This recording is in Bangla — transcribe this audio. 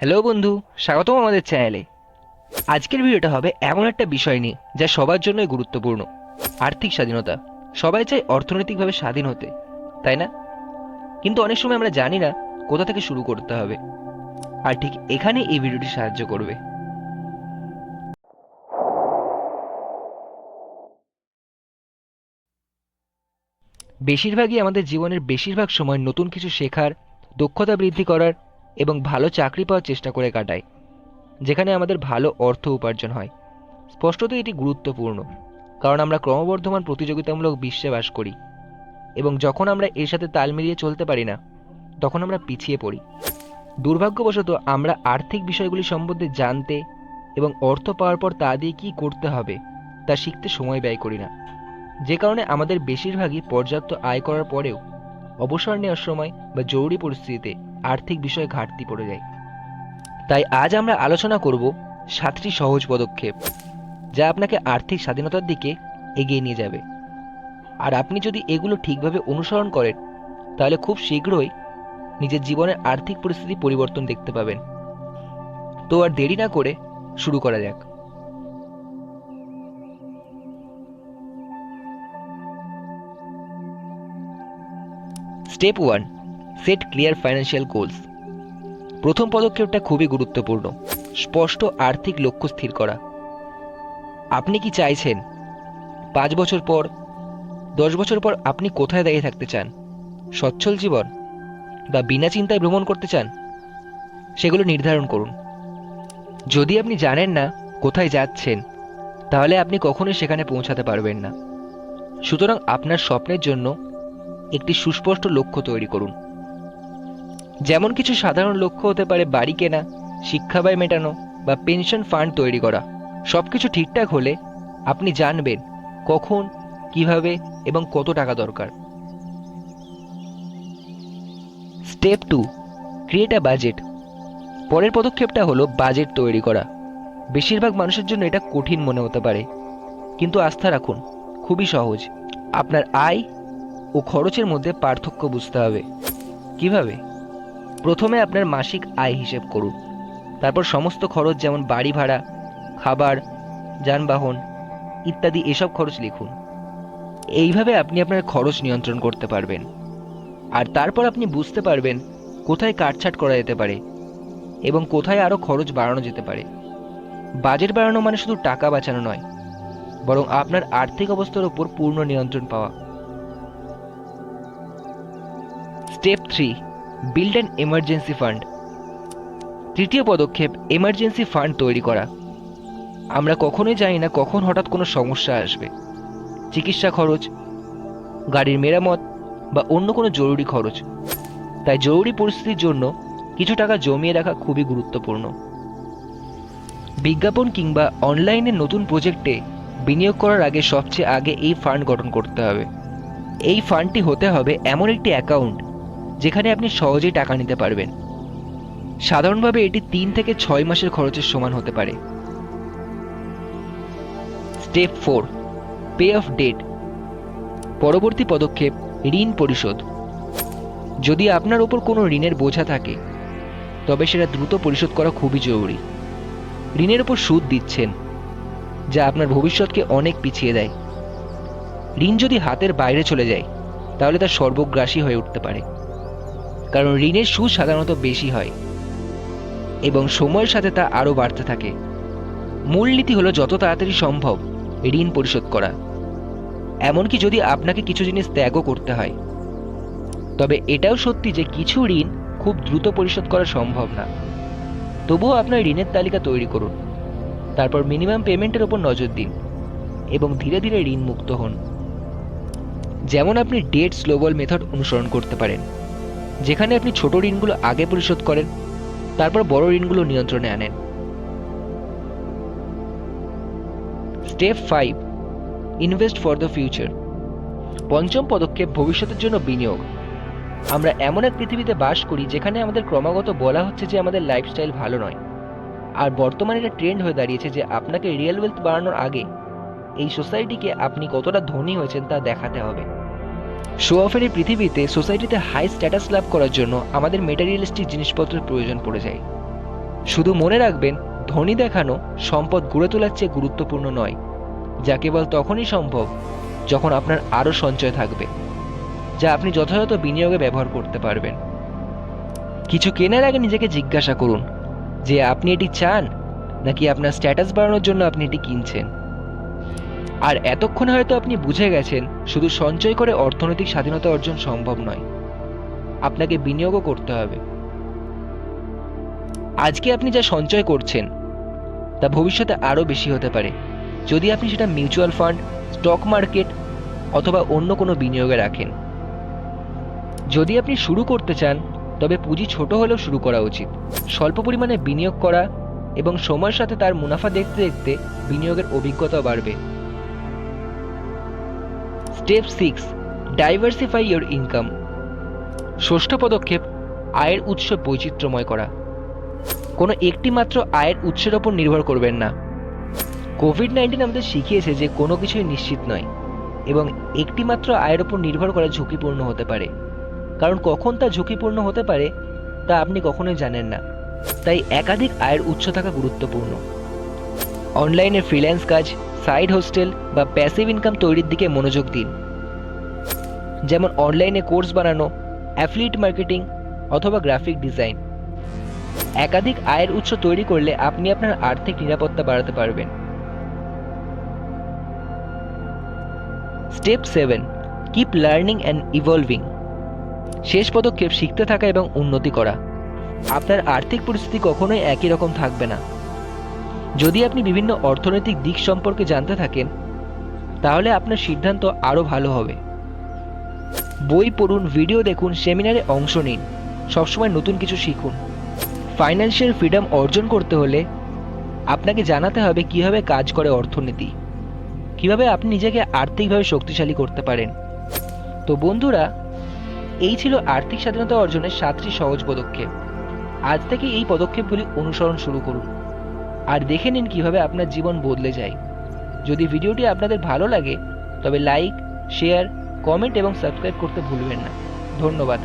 হ্যালো বন্ধু। স্বাগতম আমাদের চ্যানেলে আজকের ভিডিওটা হবে এমন একটা বিষয় নিয়ে, যা সবার জন্যই গুরুত্বপূর্ণ। আর্থিক স্বাধীনতা। সবাই চায় অর্থনৈতিকভাবে স্বাধীন হতে। তাই না? কিন্তু অনেক সময় আমরা জানি না কোথা থেকে শুরু করতে হবে। আর ঠিক এখানে এই ভিডিওটি সাহায্য করবে। বেশিরভাগই আমাদের জীবনের বেশিরভাগ সময় নতুন কিছু শেখার, দক্ষতা বৃদ্ধি করার এবং ভালো চাকরি পাওয়ার চেষ্টা করে কাটাই যেখানে আমাদের ভালো অর্থ উপার্জন হয়। স্পষ্টতই এটি গুরুত্বপূর্ণ, কারণ আমরা ক্রমবর্ধমান প্রতিযোগিতামূলক বিশ্বে বাস করি এবং যখন আমরা এর সাথে তাল মিলিয়ে চলতে পারি না, তখন আমরা পিছিয়ে পড়ি। দুর্ভাগ্যবশত আমরা আর্থিক বিষয়গুলি সম্বন্ধে জানতে এবং অর্থ পাওয়ার পর তা দিয়ে কী করতে হবে, তা শিখতে সময় ব্যয় করি না। যে কারণে আমাদের বেশিরভাগই পর্যাপ্ত আয় করার পরেও অবসর নেওয়ার সময় বা জরুরি পরিস্থিতিতে আর্থিক বিষয়ে ঘাটতি পড়ে যায়। তাই আজ আমরা আলোচনা করব সাতটি সহজ পদক্ষেপ, যা আপনাকে আর্থিক স্বাধীনতার দিকে এগিয়ে নিয়ে যাবে। আর আপনি যদি এগুলো ঠিকভাবে অনুসরণ করেন, তাহলে খুব শীঘ্রই নিজের জীবনের আর্থিক পরিস্থিতি পরিবর্তন দেখতে পাবেন। তো আর দেরি না করে শুরু করা যাক। Step one set clear financial goals প্রথম পদক্ষেপটা খুবই গুরুত্বপূর্ণ, স্পষ্ট আর্থিক লক্ষ্য স্থির করা। আপনি কি চাইছেন পাঁচ বছর পর, দশ বছর পর আপনি কোথায় দাঁড়িয়ে থাকতে চান? সচ্ছল জীবন বা বিনা চিন্তায় ভ্রমণ করতে চান? সেগুলো নির্ধারণ করুন। যদি আপনি জানেন না কোথায় যাচ্ছেন, তাহলে আপনি কখনোই সেখানে পৌঁছাতে পারবেন না। সুতরাং আপনার স্বপ্নের জন্য একটি সুস্পষ্ট লক্ষ্য তৈরি করুন। যেমন কিছু সাধারণ লক্ষ্য হতে পারে বাড়ি কেনা, শিক্ষা ব্যয় মেটানো বা পেনশন ফান্ড তৈরি করা। সব কিছু ঠিকঠাক হলে আপনি জানবেন কখন, কীভাবে এবং কত টাকা দরকার। Step two, create a budget. পরের পদক্ষেপটা হলো বাজেট তৈরি করা। বেশিরভাগ মানুষের জন্য এটা কঠিন মনে হতে পারে, কিন্তু আস্থা রাখুন, খুবই সহজ। আপনার আয় ও খরচের মধ্যে পার্থক্য বুঝতে হবে। কীভাবে? প্রথমে আপনার মাসিক আয় হিসেব করুন। তারপর সমস্ত খরচ যেমন বাড়ি ভাড়া, খাবার, যানবাহন ইত্যাদি এসব খরচ লিখুন। এইভাবে আপনি আপনার খরচ নিয়ন্ত্রণ করতে পারবেন। আর তারপর আপনি বুঝতে পারবেন কোথায় কাটছাট করা যেতে পারে এবং কোথায় আরও খরচ বাড়ানো যেতে পারে। বাজেট বাড়ানো মানে শুধু টাকা বাঁচানো নয়, বরং আপনার আর্থিক অবস্থার উপর পূর্ণ নিয়ন্ত্রণ পাওয়া। Step three build an emergency fund তৃতীয় পদক্ষেপ এমার্জেন্সি ফান্ড তৈরি করা। আমরা কখনোই জানি না কখন হঠাৎ কোনো সমস্যা আসবে। চিকিৎসা খরচ, গাড়ির মেরামত বা অন্য কোনো জরুরি খরচ। তাই জরুরি পরিস্থিতির জন্য কিছু টাকা জমিয়ে রাখা খুবই গুরুত্বপূর্ণ। বিজ্ঞাপন কিংবা অনলাইনে নতুন প্রজেক্টে বিনিয়োগ করার আগে সবচেয়ে আগে এই ফান্ড গঠন করতে হবে। এই ফান্ডটি হতে হবে এমন একটি অ্যাকাউন্ট যেখানে আপনি সহজেই টাকা নিতে পারবেন। সাধারণভাবে এটি তিন থেকে ছয় মাসের খরচের সমান হতে পারে। Step four pay off debt পরবর্তী পদক্ষেপ, ঋণ পরিশোধ। যদি আপনার ওপর কোনো ঋণের বোঝা থাকে, তবে সেটা দ্রুত পরিশোধ করা খুবই জরুরি। ঋণের ওপর সুদ দিচ্ছেন, যা আপনার ভবিষ্যৎকে অনেক পিছিয়ে দেয়। ঋণ যদি হাতের বাইরে চলে যায়, তাহলে তা সর্বগ্রাসী হয়ে উঠতে পারে। কারণ ঋণের সুদ সাধারণত বেশি হয়। এবং সময়ের সাথে তা আরও বাড়তে থাকে। মূলনীতি হলো যত তাড়াতাড়ি সম্ভব ঋণ পরিশোধ করা। এমনকি যদি আপনাকে কিছু জিনিস ত্যাগও করতে হয়। তবে এটাও সত্যি যে কিছু ঋণ খুব দ্রুত পরিশোধ করা সম্ভব না। তবুও আপনার ঋণের তালিকা তৈরি করুন। তারপর মিনিমাম পেমেন্টের ওপর নজর দিন এবং ধীরে ধীরে ঋণ মুক্ত হন। যেমন আপনি ডেট স্লোবল মেথড অনুসরণ করতে পারেন। যেখানে আপনি ছোট ঋণগুলো আগে পরিশোধ করেন, তারপর বড় ঋণগুলো নিয়ন্ত্রণে আনেন। Step five, invest for the future. পঞ্চম পদক্ষেপ, ভবিষ্যতের জন্য বিনিয়োগ। আমরা এমন এক পৃথিবীতে বাস করি যেখানে আমাদের ক্রমাগত বলা হচ্ছে যে আমাদের লাইফস্টাইল ভালো নয়। আর বর্তমানে এটা ট্রেন্ড হয়ে দাঁড়িয়েছে যে আপনাকে রিয়েল ওয়েলথ বাড়ানোর আগে এই সোসাইটিকে আপনি কতটা ধনী হয়েছেন তা দেখাতে হবে। শো অফের এই পৃথিবীতে সোসাইটিতে হাই স্ট্যাটাস লাভ করার জন্য আমাদের মেটারিয়ালিস্টিক জিনিসপত্রের প্রয়োজন পড়ে যায়। শুধু মনে রাখবেন, ধনী দেখানো সম্পদ গড়ে তোলার চেয়ে গুরুত্বপূর্ণ নয়, যা কেবল তখনই সম্ভব যখন আপনার আরও সঞ্চয় থাকবে, যা আপনি যথাযথ বিনিয়োগে ব্যবহার করতে পারবেন। কিছু কেনার আগে নিজেকে জিজ্ঞাসা করুন, যে আপনি এটি চান, নাকি আপনার স্ট্যাটাস বাড়ানোর জন্য আপনি এটি কিনছেন? আর এতক্ষণে হয়তো আপনি বুঝে গেছেন, শুধু সঞ্চয় করে অর্থনৈতিক স্বাধীনতা অর্জন সম্ভব নয়। আপনাকে বিনিয়োগও করতে হবে। আজকে আপনি যা সঞ্চয় করছেন, তা ভবিষ্যতে আরও বেশি হতে পারে। যদি আপনি সেটা মিউচুয়াল ফান্ড, স্টক মার্কেট অথবা অন্য কোনো বিনিয়োগে রাখেন। যদি আপনি শুরু করতে চান, তবে পুঁজি ছোট হলেও শুরু করা উচিত। স্বল্প পরিমাণে বিনিয়োগ করা এবং সময়ের সাথে তার মুনাফা দেখতে দেখতে বিনিয়োগের অভিজ্ঞতা বাড়বে। Step six diversify your income ষষ্ঠ পদক্ষেপ, আয়ের উৎস বৈচিত্র্যময় করা। কোনো একটি মাত্র আয়ের উৎসের ওপর নির্ভর করবেন না। কোভিড নাইন্টিন আমাদের শিখিয়েছে যে কোনো কিছুই নিশ্চিত নয়, এবং একটি মাত্র আয়ের ওপর নির্ভর করা ঝুঁকিপূর্ণ হতে পারে। কারণ কখন তা ঝুঁকিপূর্ণ হতে পারে, তা আপনি কখনোই জানেন না। তাই একাধিক আয়ের উৎস থাকা গুরুত্বপূর্ণ। অনলাইনে ফ্রিল্যান্স কাজ সাইড হোস্টেল বা প্যাসিভ ইনকাম তৈরির দিকে মনোযোগ দিন। যেমন অনলাইনে কোর্স বানানো অ্যাফিলিয়েট মার্কেটিং অথবা গ্রাফিক ডিজাইন একাধিক আয়ের উৎস তৈরি করলে আপনি আপনার আর্থিক নিরাপত্তা বাড়াতে পারবেন। Step seven keep learning and evolving শেষ পদক্ষেপ শিখতে থাকা এবং উন্নতি করা। আপনার আর্থিক পরিস্থিতি কখনোই একই রকম থাকবে না। যদি আপনি বিভিন্ন অর্থনৈতিক দিক সম্পর্কে জানতে থাকেন, তাহলে আপনার সিদ্ধান্ত আরও ভালো হবে। বই পড়ুন, ভিডিও দেখুন, সেমিনারে অংশ নিন, সবসময় নতুন কিছু শিখুন। ফাইন্যান্সিয়াল ফ্রিডম অর্জন করতে হলে আপনাকে জানাতে হবে কীভাবে কাজ করে অর্থনীতি, কীভাবে আপনি নিজেকে আর্থিকভাবে শক্তিশালী করতে পারেন। তো বন্ধুরা, এই ছিল আর্থিক স্বাধীনতা অর্জনের সাতটি সহজ পদক্ষেপ। আজ থেকে এই পদক্ষেপগুলি অনুসরণ শুরু করুন। আর দেখে নিন কীভাবে আপনার জীবন বদলে যায়। যদি ভিডিওটি আপনাদের ভালো লাগে, তবে লাইক শেয়ার কমেন্ট এবং সাবস্ক্রাইব করতে ভুলবেন না। ধন্যবাদ।